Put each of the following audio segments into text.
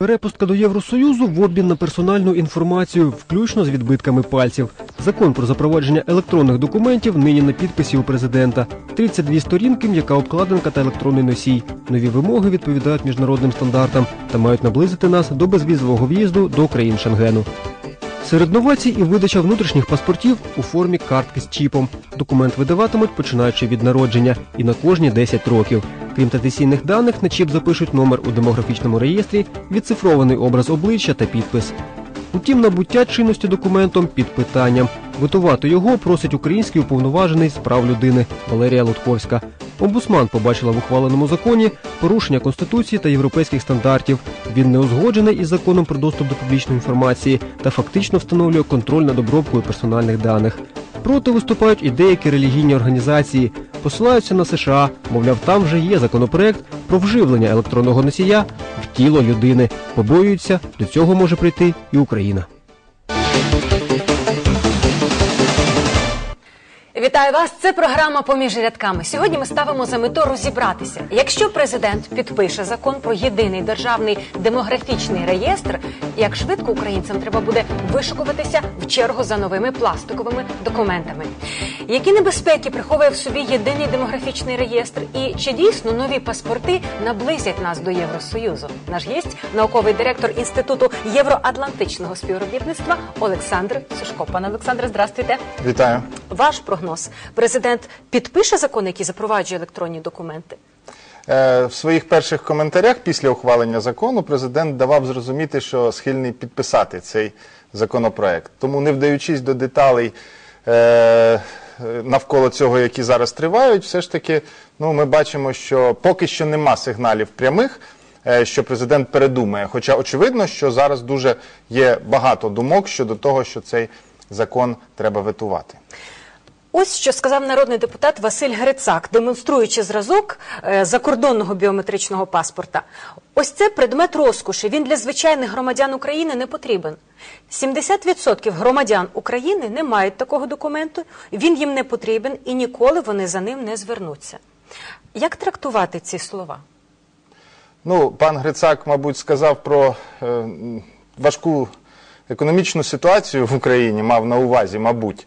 Перепустка до Євросоюзу в обмін на персональну інформацію, включно з відбитками пальців. Закон про запровадження електронних документів нині на підписі у президента. 32 сторінки, м'яка обкладинка та електронний носій. Нові вимоги відповідають міжнародним стандартам та мають наблизити нас до безвізового в'їзду до країн Шенгену. Серед новацій і видача внутрішніх паспортів у формі картки з чіпом. Документ видаватимуть починаючи від народження і на кожні 10 років. Крім традиційних даних, на чіп запишуть номер у демографічному реєстрі, відцифрований образ обличчя та підпис. Утім, набуття чинності документом під питанням. Готувати його просить український уповноважений з прав людини Валерія Лутковська. Омбусман побачила в ухваленому законі порушення конституції та європейських стандартів. Він не узгоджений із законом про доступ до публічної інформації та фактично встановлює контроль над обробкою персональних даних. Проти виступають і деякі релігійні організації, посилаються на США, мовляв, там вже є законопроект про вживлення електронного носія в тіло людини. Побоюються, до цього може прийти і Україна. Вітаю вас! Це програма поміж рядками. Сьогодні ми ставимо за мету розібратися. Якщо президент підпише закон про єдиний державний демографічний реєстр, як швидко українцям треба буде вишукуватися в чергу за новими пластиковими документами. Які небезпеки приховує в собі єдиний демографічний реєстр, і чи дійсно нові паспорти наблизять нас до Євросоюзу? Наш гість, науковий директор інституту євроатлантичного співробітництва Олександр Сушко. Пане Олександре, здравствуйте. Вітаю. Ваш прогноз. Президент підпише закон, який запроваджує електронні документи? Е, В своїх перших коментарях після ухвалення закону президент давав зрозуміти, що схильний підписати цей законопроект. Тому, не вдаючись до деталей е, навколо цього, які зараз тривають, все ж таки ну, ми бачимо, що поки що нема сигналів прямих. е, Що президент передумає, хоча очевидно, що зараз дуже є багато думок щодо того, що цей закон треба ветувати. Ось що сказав народний депутат Василь Грицак, демонструючи зразок е, закордонного біометричного паспорта. Ось це предмет розкоші. Він для звичайних громадян України не потрібен. 70% громадян України не мають такого документу, він їм не потрібен і ніколи вони за ним не звернуться. Як трактувати ці слова? Ну, пан Грицак, мабуть, сказав про е, важку економічну ситуацію в Україні, мав на увазі, мабуть.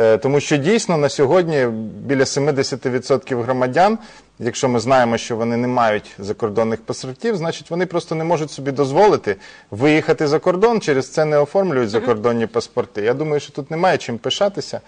Е, тому що дійсно на сьогодні біля 70% громадян, якщо ми знаємо, що вони не мають закордонних паспортів, значить вони просто не можуть собі дозволити виїхати за кордон, через це не оформлюють закордонні паспорти. Я думаю, що тут немає чим пишатися.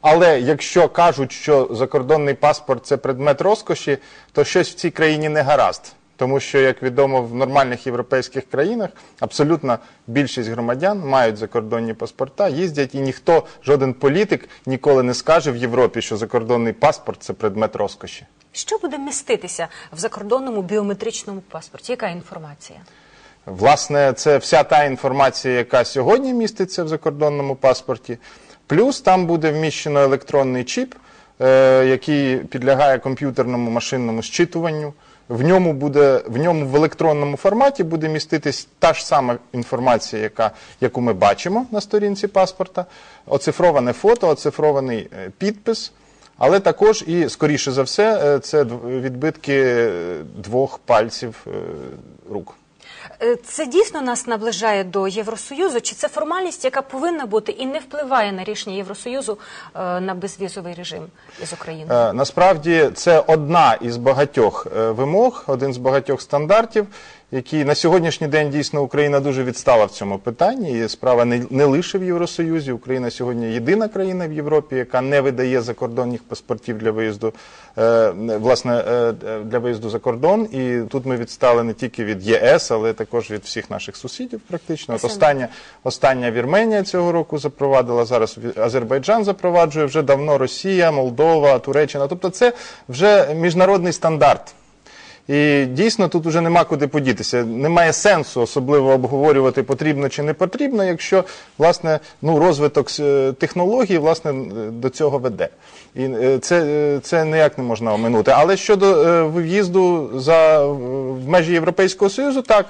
Але якщо кажуть, що закордонний паспорт це предмет розкоші, то щось в цій країні не гаразд. Тому що, як відомо, в нормальних європейських країнах абсолютно більшість громадян мають закордонні паспорта, їздять, і ніхто, жоден політик ніколи не скаже в Європі, що закордонний паспорт це предмет розкоші. Що буде міститися в закордонному біометричному паспорті? Яка інформація? Власне, це вся та інформація, яка сьогодні міститься в закордонному паспорті. Плюс там буде вміщено електронний чіп, е, який підлягає комп'ютерному машинному зчитуванню. В ньому буде в ньому в електронному форматі буде міститись та ж сама інформація, яка, яку ми бачимо на сторінці паспорта, оцифроване фото, оцифрований е, підпис. Але також і, скоріше за все, е, це відбитки е, двох пальців рук. Е, Це дійсно нас наближає до Євросоюзу, чи це формальність, яка повинна бути і не впливає на рішення Євросоюзу е, на безвізовий режим із Україною? Е, Насправді це одна із багатьох вимог, один з багатьох стандартів, які на сьогоднішній день дійсно Україна дуже відстала в цьому питанні. І справа не, не лише в Євросоюзі. Україна сьогодні єдина країна в Європі, яка не видає закордонних паспортів для виїзду е, власне е, для виїзду за кордон. І тут ми відстали не тільки від ЄС, але також від всіх наших сусідів. Практично От остання, остання Вірменія цього року запровадила зараз. Азербайджан запроваджує вже давно Росія, Молдова, Туреччина. Тобто, це вже міжнародний стандарт. І дійсно тут вже нема куди подітися. Немає сенсу особливо обговорювати, потрібно чи не потрібно, якщо власне ну, розвиток е, технологій власне е, до цього веде. І е, це, це ніяк не можна оминути. Але щодо в'їзду за в межі Європейського Союзу, так.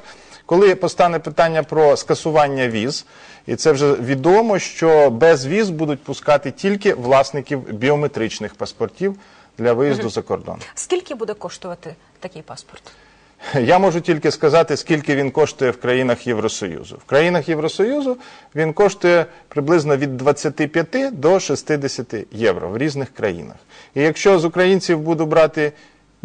Коли постане питання про скасування віз, і це вже відомо, що без віз будуть пускати тільки власників біометричних паспортів для виїзду за кордон. Скільки буде коштувати такий паспорт? Я можу тільки сказати, скільки він коштує в країнах Євросоюзу. В країнах Євросоюзу він коштує приблизно від 25 до 60 євро в різних країнах. І якщо з українців буду брати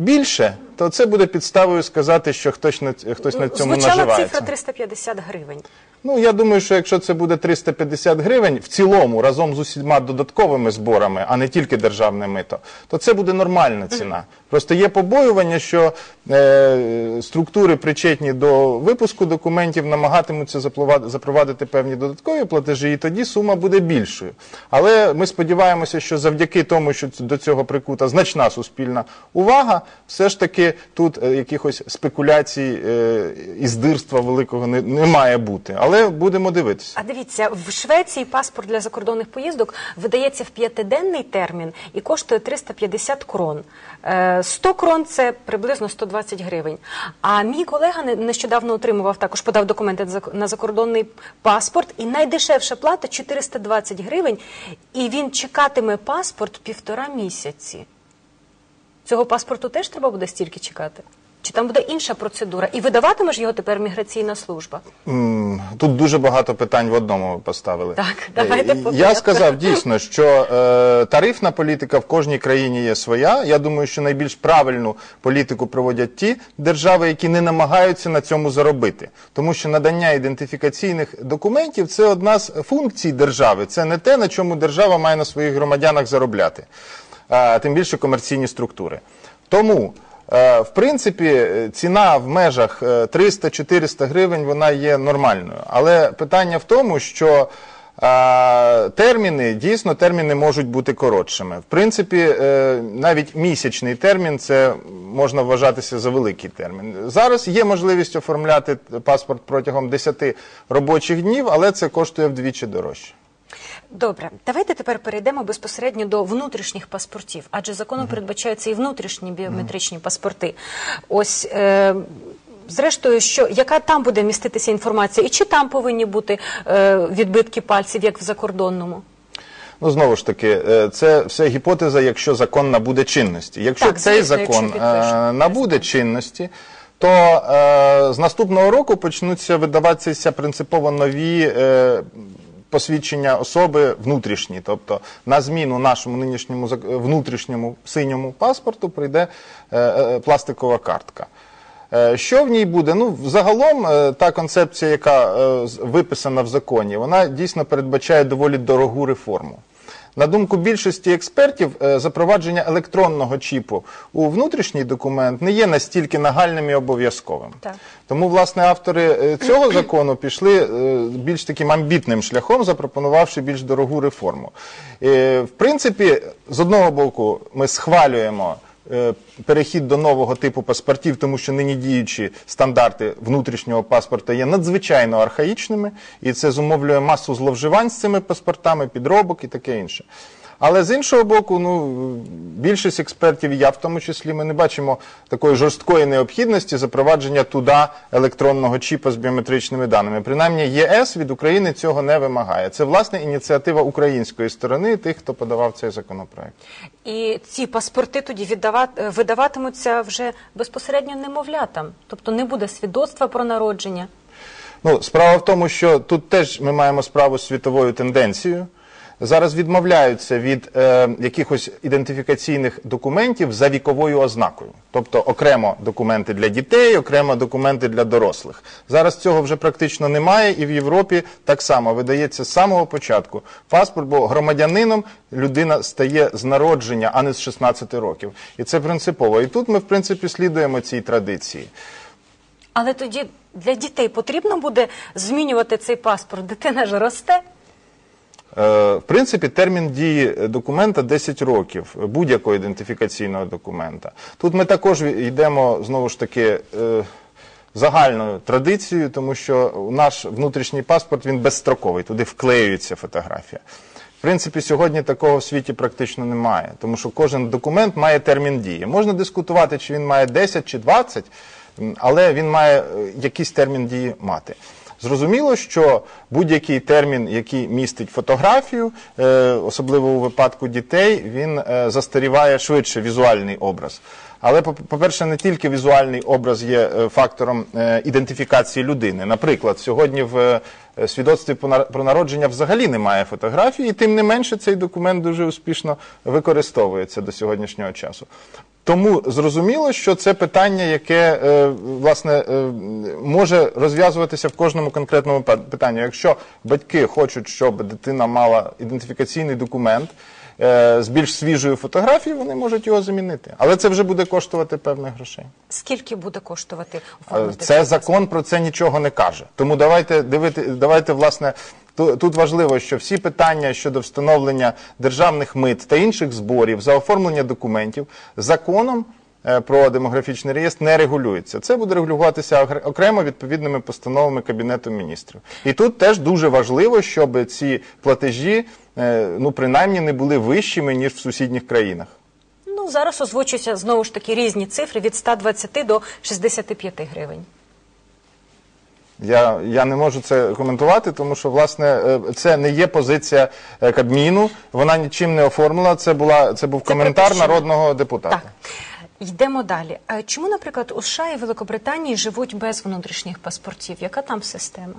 більше, то це буде підставою сказати, що хтось на, хтось на цьому Звучала наживається. цифра 350 гривень. Ну, я думаю, що якщо це буде 350 гривень в цілому разом з усіма додатковими зборами, а не тільки державне мито, то це буде нормальна ціна. Просто є побоювання, що е, структури, причетні до випуску документів, намагатимуться запровадити певні додаткові платежі, і тоді сума буде більшою. Але ми сподіваємося, що завдяки тому, що до цього прикута значна суспільна увага, все ж таки тут е, якихось спекуляцій е, і здирства великого не, не має бути. Але будемо дивитися. А дивіться, в Швеції паспорт для закордонних поїздок видається в п'ятиденний термін і коштує 350 крон. Е, 100 крон це приблизно 120 гривень. А мій колега не- нещодавно отримував також подав документи на закордонний паспорт, і найдешевша плата 420 гривень, і він чекатиме паспорт півтора місяці. Цього паспорту теж треба буде стільки чекати? Чи там буде інша процедура? І видаватиме ж його тепер міграційна служба? М, Тут дуже багато питань в одному поставили. Так, давайте Е, по Я порядку. сказав дійсно, що е, тарифна політика в кожній країні є своя. Я думаю, що найбільш правильну політику проводять ті держави, які не намагаються на цьому заробити. Тому що надання ідентифікаційних документів це одна з функцій держави. Це не те, на чому держава має на своїх громадянах заробляти, тим більше комерційні структури. Тому. Е, В принципі, е, ціна в межах е, 300-400 гривень вона є нормальною. Але питання в тому, що е, терміни, дійсно, терміни можуть бути коротшими. В принципі, е, навіть місячний термін це можна вважатися за великий термін. Зараз є можливість оформляти паспорт протягом 10 робочих днів, але це коштує вдвічі дорожче. Добре, давайте тепер перейдемо безпосередньо до внутрішніх паспортів, адже законом передбачаються і внутрішні біометричні паспорти. Ось. Е- Зрештою, що яка там буде міститися інформація, і чи там повинні бути е, відбитки пальців, як в закордонному? Ну, знову ж таки, е, це все гіпотеза, якщо закон набуде чинності. Якщо Так, цей звісно, закон підпишуть. е, набуде чинності, то е, з наступного року почнуться видаватися принципово нові. Е, Посвідчення особи внутрішні, тобто на зміну нашому нинішньому зак- внутрішньому синьому паспорту прийде е, е, пластикова картка. Е, Що в ній буде? Ну, загалом, е, та концепція, яка е, виписана в законі, вона дійсно передбачає доволі дорогу реформу. На думку більшості експертів, е, запровадження електронного чіпу у внутрішній документ не є настільки нагальним і обов'язковим. Тому, власне, автори е, цього закону пішли е, більш таким амбітним шляхом, запропонувавши більш дорогу реформу. В принципі, з одного боку, ми схвалюємо перехід до нового типу паспортів, тому що нині діючі стандарти внутрішнього паспорта є надзвичайно архаїчними, і це зумовлює масу зловживань з цими паспортами, підробок і таке інше. Але з іншого боку, ну більшість експертів, і я в тому числі, ми не бачимо такої жорсткої необхідності запровадження туди електронного чіпа з біометричними даними. Принаймні, ЄС від України цього не вимагає. Це власне ініціатива української сторони, тих, хто подавав цей законопроект. І ці паспорти тоді віддава- е, видаватимуться вже безпосередньо немовлятам, тобто не буде свідоцтва про народження. Ну, справа в тому, що тут теж ми маємо справу з світовою тенденцією. Зараз відмовляються від е, якихось ідентифікаційних документів за віковою ознакою, тобто окремо документи для дітей, окремо документи для дорослих. Зараз цього вже практично немає, і в Європі так само видається з самого початку паспорт, бо громадянином людина стає з народження, а не з 16 років. І це принципово. І тут ми, в принципі, слідуємо цій традиції. Але тоді для дітей потрібно буде змінювати цей паспорт. Дитина ж росте. Е, В принципі, термін дії документа 10 років будь-якого ідентифікаційного документа. Тут ми також йдемо знову ж таки е, загальною традицією, тому що наш внутрішній паспорт він безстроковий, туди вклеюється фотографія. В принципі, сьогодні такого в світі практично немає, тому що кожен документ має термін дії. Можна дискутувати, чи він має 10 чи 20, але він має е, якийсь термін дії мати. Зрозуміло, що будь-який термін, який містить фотографію, е, особливо у випадку дітей, він е, застаріває швидше візуальний образ. Але, по- по-перше, не тільки візуальний образ є е, фактором ідентифікації людини. Наприклад, сьогодні в свідоцтві про народження взагалі немає фотографії, і тим не менше цей документ дуже успішно використовується до сьогоднішнього часу. Тому зрозуміло, що це питання, яке е, власне е, може розв'язуватися в кожному конкретному питанні. Якщо батьки хочуть, щоб дитина мала ідентифікаційний документ е, з більш свіжою фотографією, вони можуть його замінити. Але це вже буде коштувати певних грошей. Скільки буде коштувати Це закон про це нічого не каже. Тому давайте дивити, давайте, власне, тут важливо, що всі питання щодо встановлення державних мит та інших зборів за оформлення документів законом. е, Про демографічний реєстр не регулюється. Це буде регулюватися окре- окремо відповідними постановами Кабінету міністрів. І тут теж дуже важливо, щоб ці платежі, е, ну принаймні, не були вищими ніж в сусідніх країнах. Ну, зараз озвучуються знову ж таки різні цифри від 120 до 65 гривень. Я, я не можу це коментувати, тому що власне е, це не є позиція е, Кабміну. Вона нічим не оформила. Це була це був коментар припущено. народного депутата. Так. Йдемо далі. Чому, наприклад, у США і Великобританії живуть без внутрішніх паспортів? Яка там система?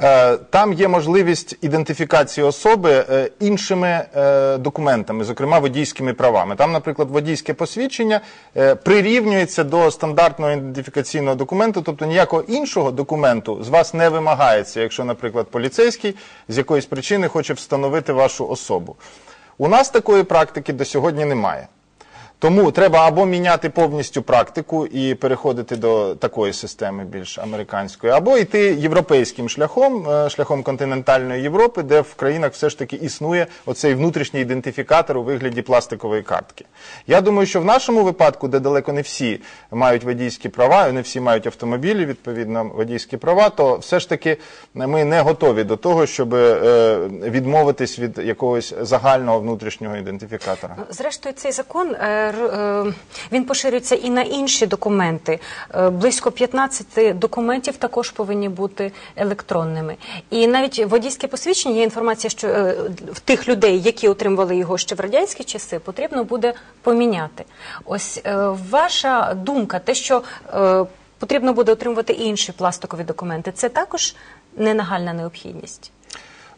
Е, Там є можливість ідентифікації особи е, іншими е, документами, зокрема водійськими правами. Там, наприклад, водійське посвідчення прирівнюється до стандартного ідентифікаційного документу, тобто ніякого іншого документу з вас не вимагається, якщо, наприклад, поліцейський з якоїсь причини хоче встановити вашу особу. У нас такої практики до сьогодні немає. Тому треба або міняти повністю практику і переходити до такої системи більш американської, або йти європейським шляхом, е, шляхом континентальної Європи, де в країнах все ж таки існує оцей внутрішній ідентифікатор у вигляді пластикової картки. Я думаю, що в нашому випадку, де далеко не всі мають водійські права, не всі мають автомобілі, відповідно, водійські права, то все ж таки ми не готові до того, щоб е, відмовитись від якогось загального внутрішнього ідентифікатора. Зрештою, цей закон е, він поширюється і на інші документи. Е, Близько 15 документів також повинні бути електронними. І навіть водійське посвідчення є інформація, що е, в тих людей, які отримували його ще в радянські часи, потрібно буде поміняти. Ось е, ваша думка, те, що е, потрібно буде отримувати інші пластикові документи, це також не нагальна необхідність.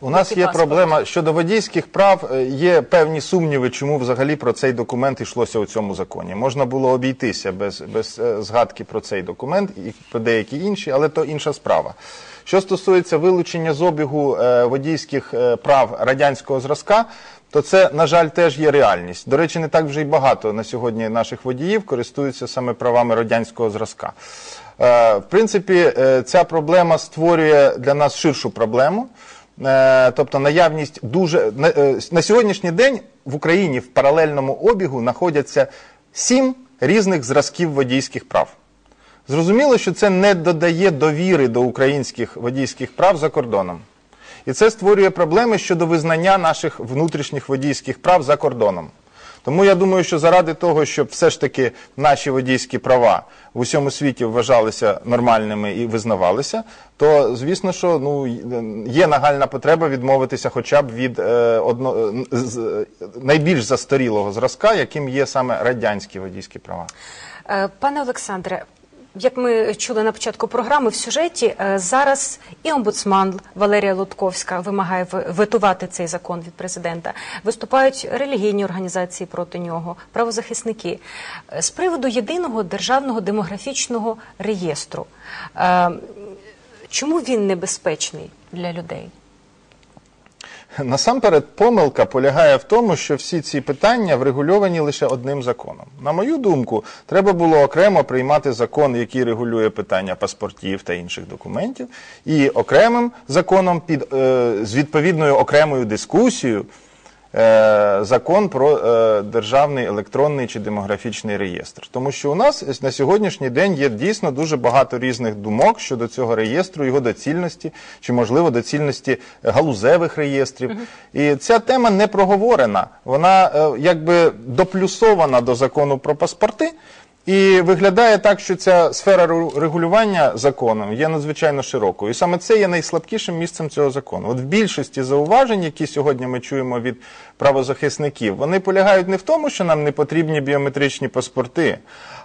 У нас є паспорти? проблема щодо водійських прав. е, Є певні сумніви, чому взагалі про цей документ йшлося у цьому законі. Можна було обійтися без, без е, згадки про цей документ і про деякі інші, але то інша справа. Що стосується вилучення з обігу е, водійських прав радянського зразка, то це, на жаль, теж є реальність. До речі, не так вже й багато на сьогодні наших водіїв користуються саме правами радянського зразка. В принципі, ця проблема створює для нас ширшу проблему. Е, Тобто наявність дуже е, на сьогоднішній день в Україні в паралельному обігу знаходяться сім різних зразків водійських прав. Зрозуміло, що це не додає довіри до українських водійських прав за кордоном. І це створює проблеми щодо визнання наших внутрішніх водійських прав за кордоном. Тому я думаю, що заради того, щоб все ж таки наші водійські права в усьому світі вважалися нормальними і визнавалися, то звісно, що ну є нагальна потреба відмовитися хоча б від е, одно, з- найбільш застарілого зразка, яким є саме радянські водійські права. Е, Пане Олександре, як ми чули на початку програми, в сюжеті е, зараз і омбудсман Валерія Лутковська вимагає ветувати цей закон від президента. Виступають релігійні організації проти нього, правозахисники Е, з приводу єдиного державного демографічного реєстру. Е, Чому він небезпечний для людей? Насамперед, помилка полягає в тому, що всі ці питання врегульовані лише одним законом. На мою думку, треба було окремо приймати закон, який регулює питання паспортів та інших документів, і окремим законом під е, з відповідною окремою дискусією. Е, Закон про е, державний електронний чи демографічний реєстр, тому що у нас на сьогоднішній день є дійсно дуже багато різних думок щодо цього реєстру, його доцільності чи можливо доцільності галузевих реєстрів. І ця тема не проговорена. Вона е, якби доплюсована до закону про паспорти. І виглядає так, що ця сфера регулювання законом є надзвичайно широкою. І саме це є найслабкішим місцем цього закону. От в більшості зауважень, які сьогодні ми чуємо від правозахисників, вони полягають не в тому, що нам не потрібні біометричні паспорти,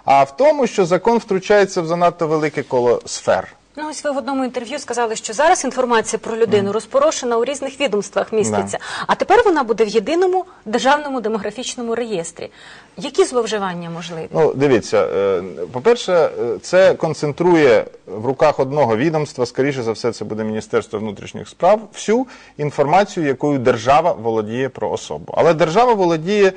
а в тому, що закон втручається в занадто велике коло сфер. Ну, ось ви в одному інтерв'ю сказали, що зараз інформація про людину розпорошена у різних відомствах міститься, а тепер вона буде в єдиному державному демографічному реєстрі. Які зловживання можливі? Ну, дивіться, е, по-перше, е, це концентрує в руках одного відомства, скоріше за все, це буде Міністерство внутрішніх справ, всю інформацію, якою держава володіє про особу. Але держава володіє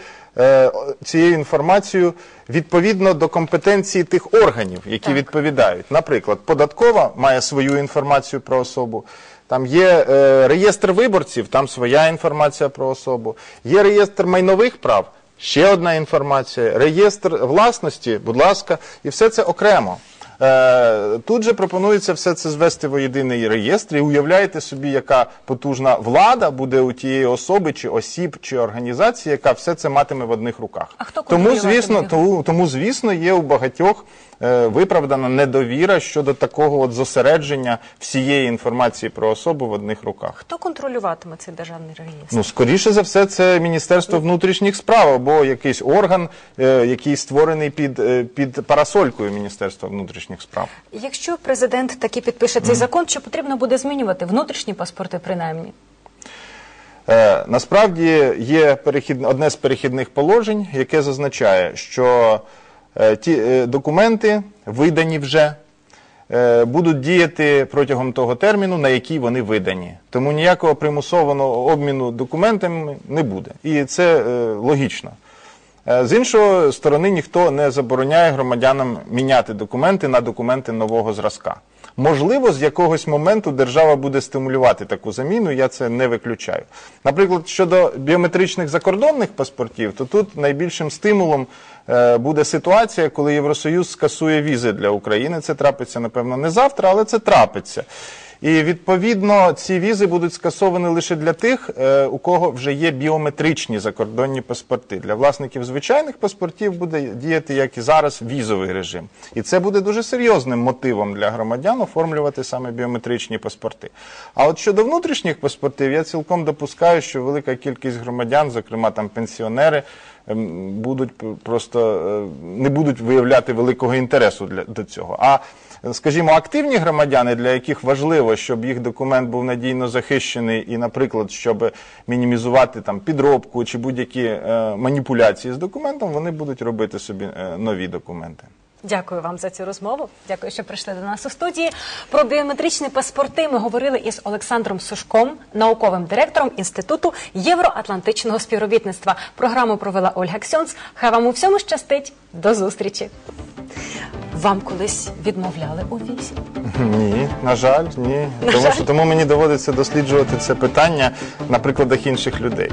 цією інформацією відповідно до компетенції тих органів, які Так. відповідають. Наприклад, податкова має свою інформацію про особу. Там є е, реєстр виборців, там своя інформація про особу. Є реєстр майнових прав, ще одна інформація. Реєстр власності, будь ласка, і все це окремо. Е, тут же пропонується все це звести в єдиний реєстр. І уявляєте собі, яка потужна влада буде у тієї особи, чи осіб, чи організації, яка все це матиме в одних руках. А хто тому, звісно, тому, тому, звісно, є у багатьох виправдана недовіра щодо такого от зосередження всієї інформації про особу в одних руках. Хто контролюватиме цей державний реєстр? Ну, скоріше за все, це Міністерство внутрішніх справ або якийсь орган, е, який створений під, е, під парасолькою Міністерства внутрішніх справ. Якщо президент таки підпише цей закон, чи потрібно буде змінювати внутрішні паспорти, принаймні? Е, насправді є перехід, одне з перехідних положень, яке зазначає, що е, ті е, документи, видані вже, е, будуть діяти протягом того терміну, на який вони видані. Тому ніякого примусованого обміну документами не буде. І це е, логічно. Е, З іншої сторони, ніхто не забороняє громадянам міняти документи на документи нового зразка. Можливо, з якогось моменту держава буде стимулювати таку заміну, я це не виключаю. Наприклад, щодо біометричних закордонних паспортів, то тут найбільшим стимулом е, буде ситуація, коли Євросоюз скасує візи для України. Це трапиться, напевно, не завтра, але це трапиться. І відповідно ці візи будуть скасовані лише для тих, е, у кого вже є біометричні закордонні паспорти. Для власників звичайних паспортів буде діяти, як і зараз, візовий режим. І це буде дуже серйозним мотивом для громадян оформлювати саме біометричні паспорти. А от щодо внутрішніх паспортів, я цілком допускаю, що велика кількість громадян, зокрема там пенсіонери, будуть просто е, не будуть виявляти великого інтересу для до цього. А скажімо, активні громадяни, для яких важливо, щоб їх документ був надійно захищений, і, наприклад, щоб мінімізувати там підробку чи будь-які е, маніпуляції з документом, вони будуть робити собі е, нові документи. Дякую вам за цю розмову. Дякую, що прийшли до нас у студії. Про біометричні паспорти ми говорили із Олександром Сушком, науковим директором Інституту євроатлантичного співробітництва. Програму провела Ольга Ксьонц. Хай вам у всьому щастить. До зустрічі. Вам колись відмовляли у візі? Ні, на жаль, ні. Тому жаль. що тому мені доводиться досліджувати це питання на прикладах інших людей.